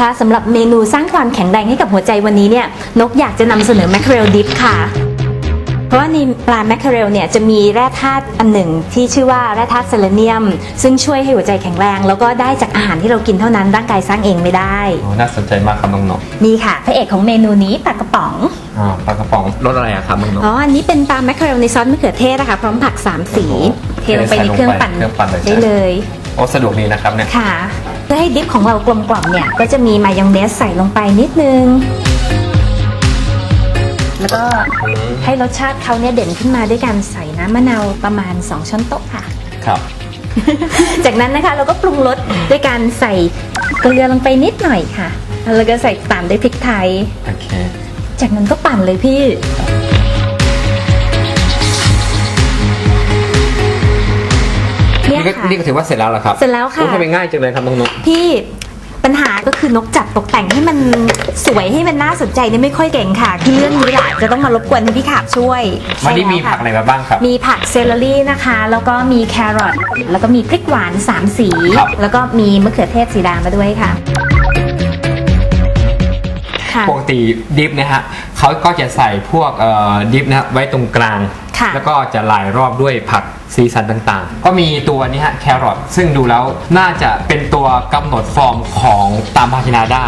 ค่ะสำหรับเมนูสร้างความแข็งแรงให้กับหัวใจวันนี้เนี่ยนกอยากจะนำเสนอแมคเคอเรลดิฟค่ะ เพราะว่าในปลาแมคเคอเรลเนี่ยจะมีแร่ธาตุอันหนึ่งที่ชื่อว่าแร่ธาตุเซเลเนียม ซึ่งช่วยให้หัวใจแข็งแรง แล้วก็ได้จากอาหารที่เรากินเท่านั้นร่างกายสร้างเองไม่ได้โอ้น่าสนใจมากครับน้องนกนี่ค่ะ พระเอกของเมนูนี้ปลากระป๋องอ่าปลากระป๋องรสอะไรอะครับน้องนกอ๋ออันนี้เป็นปลาแมคเคอเรลในซอสมะเขือเทศนะคะพร้อมผักสามสีโอ้โหเทลงไปในเครื่องปั่นเครื่องปั่นเลยใช่ได้เลย โอ้สะดวกดีนะครับเนี่ยค่ะ เพื่อให้ดิฟของเรากลมกล่อมเนี่ย ก็จะมีมายองเนสใส่ลงไปนิดนึง แล้วก็ให้รสชาติเขาเนี่ยเด่นขึ้นมาด้วยการใส่น้ำมะนาวประมาณ 2 ช้อนโต๊ะค่ะ ครับ จากนั้นนะคะเราก็ปรุงรสด้วยการใส่เกลือลงไปนิดหน่อยค่ะ แล้วก็ใส่ตามด้วยพริกไทย โอเค จากนั้นก็ปั่นเลยพี่เก็ค่ะ นี่ก็ถือว่าเสร็จแล้วเหรอครับเสร็จแล้วค่ะ โอ้ทำไมง่ายจังเลยครับน้องนก พี่ปัญหาก็คือนกจัดตกแต่งให้มันสวยให้มันน่าสนใจเนี่ยไม่ค่อยเก่งค่ะที่เรื่องนี้แหละจะต้องมารบกวนให้พี่ขาบช่วยวันนี้ใช่มีแล้วผักอะไรมาบ้างครับ มีผักเซเลอรี่นะคะ แล้วก็มีแครอทแล้วก็มีพริกหวานสามสี ครับ แล้วก็มีมะเขือเทศสีดามาด้วยค่ะ ค่ะ ปกติดิฟนะฮะเขาก็จะใส่พวกเอ่อดิฟนะฮะไว้ตรงกลาง ค่ะแล้วก็จะลายรอบด้วยผักสีสันต่างๆ ก็มีตัวนี้ฮะแครอทซึ่งดูแล้วน่าจะเป็นตัวกำหนดฟอร์มของตามภาชนะได้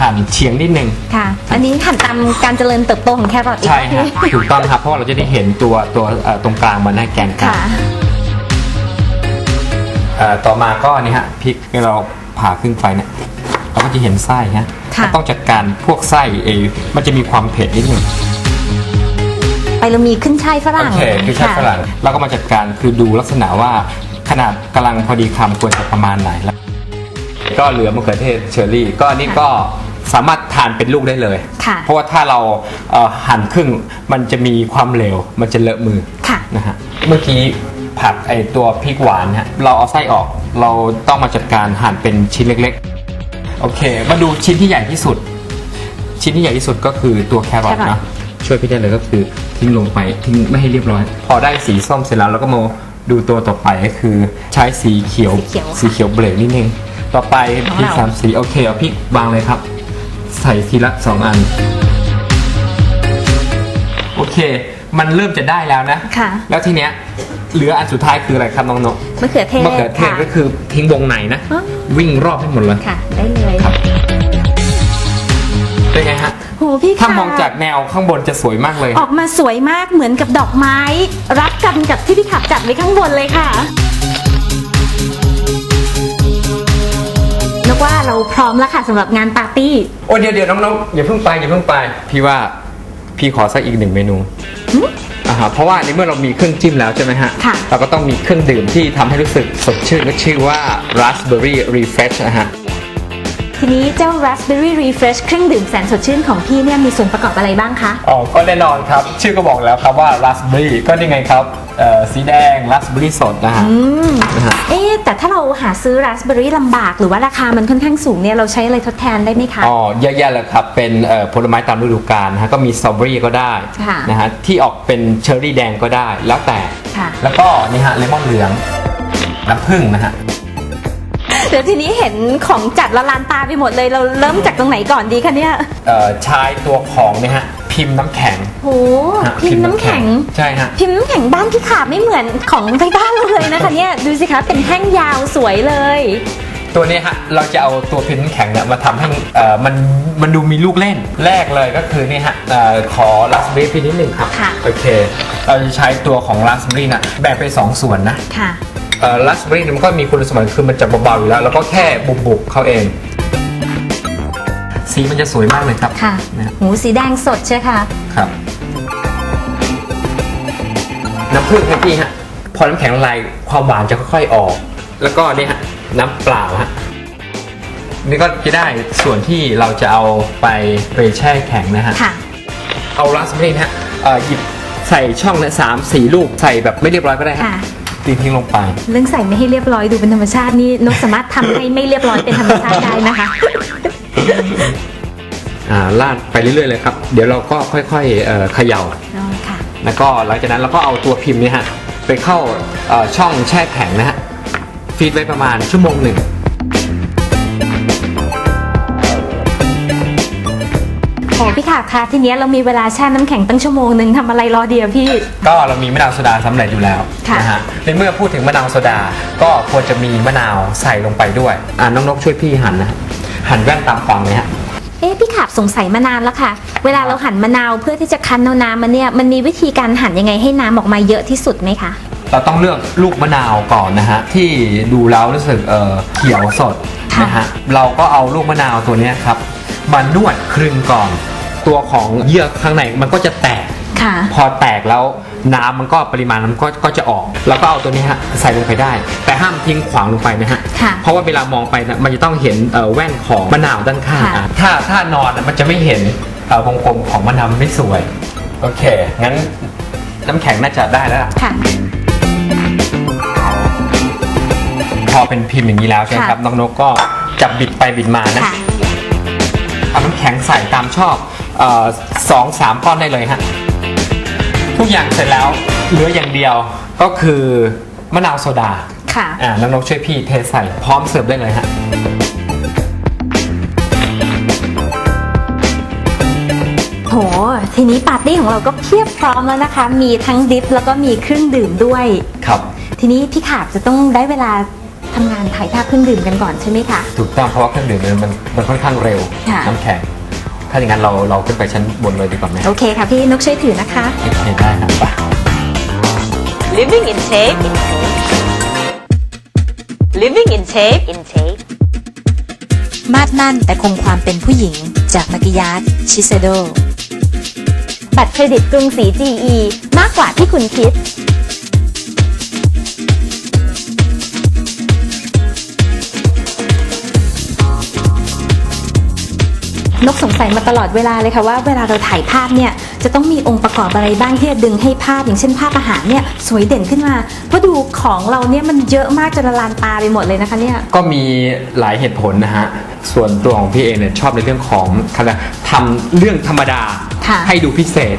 หั่นเฉียงนิดนึง ค่ะ อันนี้หันตามการเจริญเติบโตของแครอทอีกใช่ฮะพี่ถูกต้องครับเพราะว่าเราจะได้เห็นตัวตัวเอ่อตรงกลางมันนะแกนกลาค่ะงเอ่อต่อมาก็นี่ฮะพริกที่เราผ่าครึ่งไฟเนี่ยเราก็จะเห็นไส้ฮะค่ะก็ต้องจัดการพวกไส้เองมันจะมีความเผ็ดนิดนึง ไปเรามีขึ้นช่ายฝรั่งโอเคคือใช้ฝรั่งแล้วก็มาจัดการคือดูลักษณะว่าขนาดกำลังพอดีคำควรจะประมาณไหนแล้วก็เหลือมะเขือเทศเชอร์รี่ ก็อันนี่ก็สามารถทานเป็นลูกได้เลย ค่ะเพราะว่าถ้าเราเอ่อหั่นครึ่งมันจะมีความเหลวมันจะเลอะมือค่ะ นะฮะเมื่อกี้ผักไอตัวพริกหวานฮะเราเอาไส้ออกเราต้องมาจัดการหั่นเป็นชิ้นเล็กๆ โอเค มาดูชิ้นที่ใหญ่ที่สุด ชิ้นที่ใหญ่ที่สุดก็คือตัวแครอทแครอทนะ ช่วยพี่ได้เลยก็คือทิ้งลงไปทิ้งไม่ให้เรียบร้อย พอได้สีส้มเสร็จแล้วเราก็มาดูตัวต่อไปก็คือใช้สีเขียวสีเขียวสีเขียวเบรกนิดนึงต่อไปของพริกเราสามสีโอเคเอาพริกวางเลยครับ ใส่ทีละสองอัน โอเค มันเริ่มจะได้แล้วนะค่ะแล้วทีเนี้ยเหลืออันสุดท้ายคืออะไรครับน้องนกมะเขือเทศมะเขือเทศค่ะก็คือทิ้งวงในนะอ๋อวิ่งรอบให้หมดเลยค่ะ ได้เลยครับเป็นไงฮะ โหพี่ถ้าค่ะมองจากแนวข้างบนจะสวยมากเลย ออกมาสวยมากเหมือนกับดอกไม้ รับกันกับที่พี่ขับจัดไว้ข้างบนเลยค่ะนึกว่าเราพร้อมแล้วค่ะสำหรับงานปาร์ตี้ โอ้เดี๋ยวเดี๋ยวน้องๆอย่าเพิ่งไปอย่าเพิ่งไป พี่ว่าพี่ขอสักอีกหนึ่งเมนูหึอ่าฮะเพราะว่าในเมื่อเรามีเครื่องจิ้มแล้วใช่ไหมฮะ ค่ะ เราก็ต้องมีเครื่องดื่มที่ทำให้รู้สึกสดชื่นก็ชื่อว่า raspberry refresh นะฮะ ทีนี้เจ้า raspberry refresh เครื่องดื่มแสนสดชื่นของพี่เนี่ยมีส่วนประกอบอะไรบ้างคะ อ๋อ ก็แน่นอนครับ ชื่อก็บอกแล้วครับว่า raspberry ก็นี่ไงครับเอ่อสีแดง raspberry สดนะฮะ อืม นะฮะ เอ๊ะแต่ถ้าเราหาซื้อ raspberry ลำบาก หรือว่าราคามันค่อนข้างสูงเนี่ยเราใช้อะไรทดแทนได้ไหมคะ อ๋อเยอะแยะเลยครับ เป็นเอ่อผลไม้ตามฤดูกาลนะฮะ ก็มีสตรอเบอรี่ก็ได้ค่ะ นะฮะ ที่ออกเป็นเชอร์รี่แดงก็ได้ แล้วแต่ ค่ะ แล้วก็นี่ฮะเลมอนเหลือง น้ำผึ้งนะฮะ เดี๋ยวทีนี้เห็นของจัดละลานตาไปหมดเลย เราเริ่มจากตรงไหนก่อนดีคะเนี่ยเอ่อใช้ตัวของเนี่ยฮะพิมพ์น้ำแข็งโหฮะพิมพ์น้ำแข็ง ใช่ฮะพิมพ์น้ำแข็งบ้านที่ขาบไม่เหมือนของไทยบ้านเราเลยนะคะเนี่ยดูสิคะเป็นแท่งยาวสวยเลย ตัวนี้ฮะเราจะเอาตัวพิมพ์น้ำแข็งเนี่ยมาทำให้เอ่อมันมันดูมีลูกเล่นแรกเลยก็คือนี่ฮะเอ่อขอราสเบอร์รี่นิดหนึ่งครับค่ะ โอเค เราจะใช้ตัวของราสเบอร์รี่นะแบ่งเป็นสองส่วนนะ ค่ะ เอ่อราสเบอร์รี่มันก็มีคุณสมบัติคือมันจะเบาๆอยู่แล้ว แล้วก็แค่บุบๆเขาเอง สีมันจะสวยมากเลยครับค่ะนะหูสีแดงสดใช่ค่ะครับน้ำผึ้งครับพี่ฮะพอน้ำแข็งละลายความหวานจะค่อยๆออก แล้วก็นี่ฮะน้ำเปล่าฮะนี่ก็จะได้ส่วนที่เราจะเอาไปไปแช่แข็งนะฮะค่ะเอาราสเบอร์รี่นะฮะเอ่อหยิบใส่ช่องละสามสี่ลูกใส่แบบไม่เรียบร้อยก็ได้ฮะ ค่ะทิ้งทิ้งลงไป เรื่องใส่ไม่ให้เรียบร้อยดูเป็นธรรมชาตินี่นกสามารถทำให้ไม่เรียบร้อยเป็นธรรมชาติได้นะคะ อ่าลาดไปเรื่อยๆเลยครับ เดี๋ยวเราก็ค่อยๆเอ่อเขย่า อ๋อค่ะ แล้วก็หลังจากนั้นเราก็เอาตัวพิมพ์เนี่ยฮะไปเข้าเอ่อช่องแช่แข็งนะฮะฟีดไว้ประมาณชั่วโมงหนึ่ง พี่ขาคะทีเนี้ยเรามีเวลาแช่น้ำแข็งตั้งชั่วโมงหนึ่งทำอะไรรอเดียวพี่ ก็เรามีมะนาวโซดาสำเร็จอยู่แล้วค่ะ นะฮะในเมื่อพูดถึงมะนาวโซดา ก็ควรจะมีมะนาวใส่ลงไปด้วย อ่าน้องนกช่วยพี่หั่นนะหั่นแว่นตามฟังเลยฮะ เอ๊ะพี่ขาบสงสัยมานานแล้วค่ะ เวลาเราหั่นมะนาวเพื่อที่จะคั้นเอาน้ำมันเนี่ยมันมีวิธีการหั่นยังไงให้น้ำออกมาเยอะที่สุดไหมคะ เราต้องเลือกลูกมะนาวก่อนนะฮะ ที่ดูแล้วรู้สึกเออเขียวสดค่ะ นะฮะเราก็เอาลูกมะนาวตัวเนี้ยครับมานวดครึ่งก่อน ตัวของเยื่อข้างในมันก็จะแตก ค่ะ พอแตกแล้วน้ำมันก็ปริมาณมันก็ก็จะออก แล้วก็เอาตัวนี้ฮะใส่ลงไปได้ แต่ห้ามทิ้งขวางลงไปนะฮะ ค่ะเพราะว่าเวลามองไปนะมันจะต้องเห็นเอ่อแว่นของมะนาวด้านข้างค่ะ อะถ้าถ้านอนอะมันจะไม่เห็นเอ่อวงกลมของมะนาวมันไม่สวย โอเค งั้นน้ำแข็งน่าจะได้แล้วล่ะ ค่ะ พอเป็นพิมพ์อย่างนี้แล้วใช่ไหมค่ะ ครับน้องนกก็จับบิดไปบิดมานะค่ะ เอาน้ำแข็งใส่ตามชอบเอ่อ สองสามก้อนได้เลยฮะทุกอย่างเสร็จแล้วเหลืออย่างเดียวก็คือมะนาวโซดาค่ะ อ่าน้องนกช่วยพี่เทใส่พร้อมเสิร์ฟได้เลยฮะโห ทีนี้ปาร์ตี้ของเราก็เพียบพร้อมแล้วนะคะ มีทั้งดิฟแล้วก็มีเครื่องดื่มด้วย ครับ ทีนี้พี่ขาบจะต้องได้เวลาทำงานถ่ายภาพเครื่องดื่มกันก่อนใช่ไหมคะ ถูกต้องเพราะว่าเครื่องดื่มเนี่ยมันมันค่อนข้างเร็วค่ะ น้ำแข็ง ถ้าอย่างนั้นเราเราขึ้นไปชั้นบนเลยดีกว่าไหมโอเคค่ะพี่นกช่วยถือนะคะ โอเคได้ครับไป Living in tape. Living in tape. In tape. มาดมั่นแต่คงความเป็นผู้หญิงจากมากิยาสชิเซโด บัตรเครดิตกรุงศรี GE มากกว่าที่คุณคิด นกสงสัยมาตลอดเวลาเลยค่ะว่าเวลาเราถ่ายภาพเนี่ยจะต้องมีองค์ประกอบอะไรบ้างที่จะดึงให้ภาพอย่างเช่นภาพอาหารเนี่ยสวยเด่นขึ้นมาเพราะดูของเราเนี่ยมันเยอะมากจนละลานตาไปหมดเลยนะคะเนี่ยก็มีหลายเหตุผลนะฮะส่วนตัวของพี่เองเนี่ยชอบในเรื่องของทำทำเรื่องธรรมดาค่ะให้ดูพิเศษ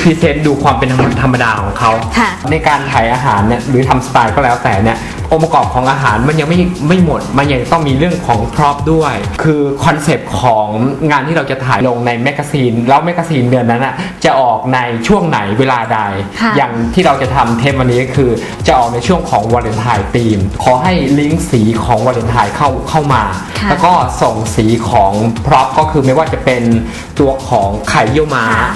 พรีเซนต์ดูความเป็นธรรมดาของเขาค่ะในการถ่ายอาหารเนี่ยหรือทำสไตล์ก็แล้วแต่เนี่ย องค์ประกอบของอาหารมันยังไม่ไม่หมด มันยังต้องมีเรื่องของพร็อพด้วย คือคอนเซปต์ของงานที่เราจะถ่ายลงในแมกกาซีน แล้วแมกกาซีนเดือนนั้นอะจะออกในช่วงไหนเวลาใด ค่ะอย่างที่เราจะทำเทปวันนี้ก็คือจะออกในช่วงของวาเลนไทน์ธีม ขอให้ลิงก์สีของวาเลนไทน์เข้าเข้ามา ค่ะ แล้วก็ส่งสีของพร็อพก็คือไม่ว่าจะเป็นตัวของไข่เยี่ยวม้า ค่ะ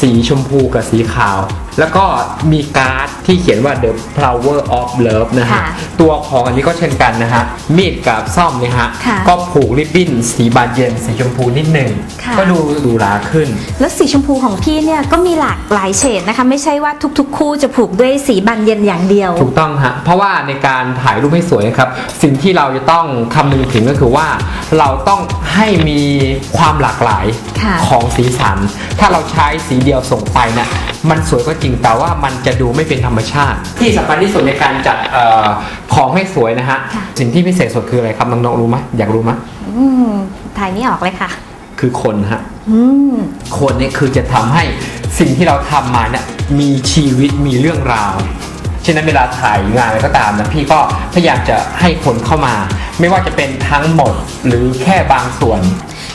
สีชมพูกับสีขาวแล้วก็มีการ์ดที่เขียนว่า the flower of love นะฮะ ค่ะตัวของอันนี้ก็เช่นกันนะฮะ มีดกับซ่อมเนี่ยฮะ ค่ะ ก็ผูกริบบิ้นสีบานเย็นสีชมพูนิดหนึ่ง ค่ะ ก็ดูหรูหราขึ้น แล้วสีชมพูของพี่เนี่ยก็มีหลากหลายเฉดนะคะ ไม่ใช่ว่าทุกๆ คู่จะผูกด้วยสีบานเย็นอย่างเดียว ถูกต้องฮะ เพราะว่าในการถ่ายรูปให้สวยนะครับ สิ่งที่เราจะต้องคำนึงถึงก็คือว่า เราต้องให้มีความหลากหลายค่ะ ของสีสัน ถ้าเราใช้สีเดียวส่งไปเนี่ยมันสวยก็จริงแต่ว่ามันจะดูไม่เป็นธรรมชาติ ที่สำคัญที่สุดในการจัดเออของให้สวยนะฮะค่ะ สิ่งที่พิเศษสุดคืออะไรครับน้องๆรู้ไหมอยากรู้ไหมอืมถ่ายไม่ออกเลยค่ะ คือคนฮะ อืม คนเนี่ยคือจะทำให้สิ่งที่เราทำมาเนี่ยมีชีวิตมีเรื่องราวฉะนั้นเวลาถ่ายงานอะไรก็ตามนะพี่ก็พยายามจะให้คนเข้ามา ไม่ว่าจะเป็นทั้งหมดหรือแค่บางส่วน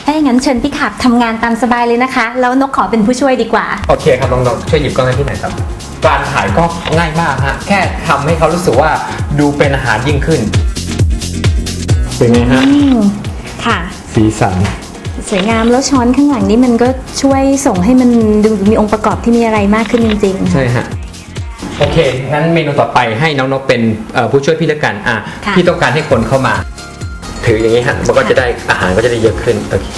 ถ้าอย่างนั้นเชิญพี่ขับทำงานตามสบายเลยนะคะ แล้วนกขอเป็นผู้ช่วยดีกว่า โอเคครับน้องๆช่วยหยิบกล้องให้พี่หน่อยครับ การถ่ายก็ง่ายมากฮะแค่ทำให้เขารู้สึกว่าดูเป็นอาหารยิ่งขึ้น เป็นไงฮะ อืมค่ะ สีสัน สวยงามแล้วช้อนข้างหลังนี่มันก็ช่วยส่งให้มันดูมีองค์ประกอบที่มีอะไรมากขึ้นจริง ใช่ฮะ โอเค งั้นเมนูต่อไปให้น้องนกเป็นเอ่อผู้ช่วยพี่แล้วกัน อะ ค่ะ พี่ต้องการให้คนเข้ามา ถืออย่างนี้ฮะมันก็จะได้อาหารก็จะได้เยอะขึ้นโอเค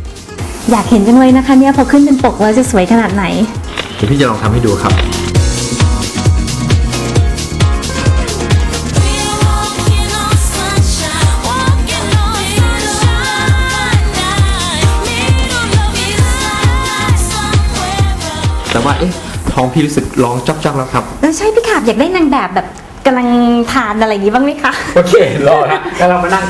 ๆอยากเห็นจังเลยนะคะเนี่ยพอขึ้นเป็นปกแล้วจะสวยขนาดไหนเดี๋ยวพี่จะลองทำให้ดูครับ Walking on sunshine, walking on sunshine. Middle of the night, somewhere. แต่ว่าเอ๊ะท้องพี่รู้สึกร้องจ๊อกๆแล้วครับ แล้วใช่พี่ขาบอยากได้นางแบบแบบกำลังทานอะไรอย่างนี้บ้างไหมคะ โอเครอฮะแล้วเรามานั่ง